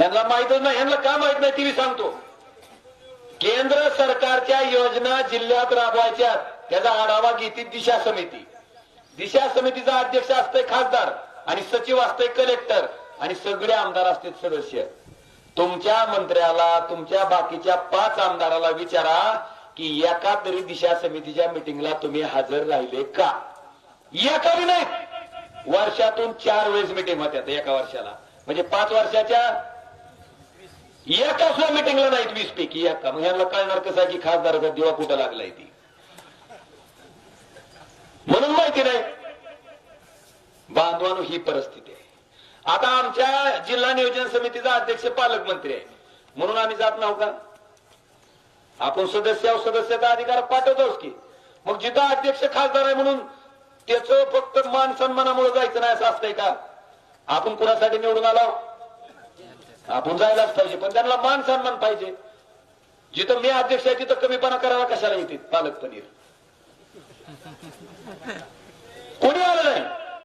यांना माहितच नाही यांना का माहीत नाही ती मी सांगतो. केंद्र सरकारच्या योजना जिल्ह्यात राबवायच्या त्याचा आढावा घेते दिशा समिती. दिशा समितीचा अध्यक्ष असतोय खासदार आणि सचिव असतोय कलेक्टर आणि सगळे आमदार असतात सदस्य. तुमच्या मंत्र्याला तुमच्या बाकीच्या पाच आमदाराला विचारा की एका तरी दिशा समितीच्या मिटिंगला तुम्ही हजर राहिले का? एका बी नाहीत वर्षातून चार वेळेस मिटिंग होत्या एका वर्षाला. म्हणजे पाच वर्षाच्या एका सुद्धा मिटिंगला नाहीत वीस पैकी एका मग यांना कळणार कसं आहे की खासदाराचा दिवा कुठं लागलाय ती? म्हणून माहिती नाही. बांधवानो ही परिस्थिती आहे. आता आमच्या जिल्हा नियोजन समितीचा अध्यक्ष पालकमंत्री आहे. म्हणून आम्ही जात नाव का? आपण सदस्य सदस्याचा अधिकार पाठवतोच की. मग जिथं अध्यक्ष खासदार आहे म्हणून त्याचं फक्त मान सन्मानामुळे जायचं नाही असं असतंय का? आपण कुणासाठी निवडून आलो? आपण जायलाच पाहिजे पण त्यांना मान सन्मान पाहिजे. जिथं मी अध्यक्ष आहे तिथं कमीपणा करायला कशाला येते पालक पनीर.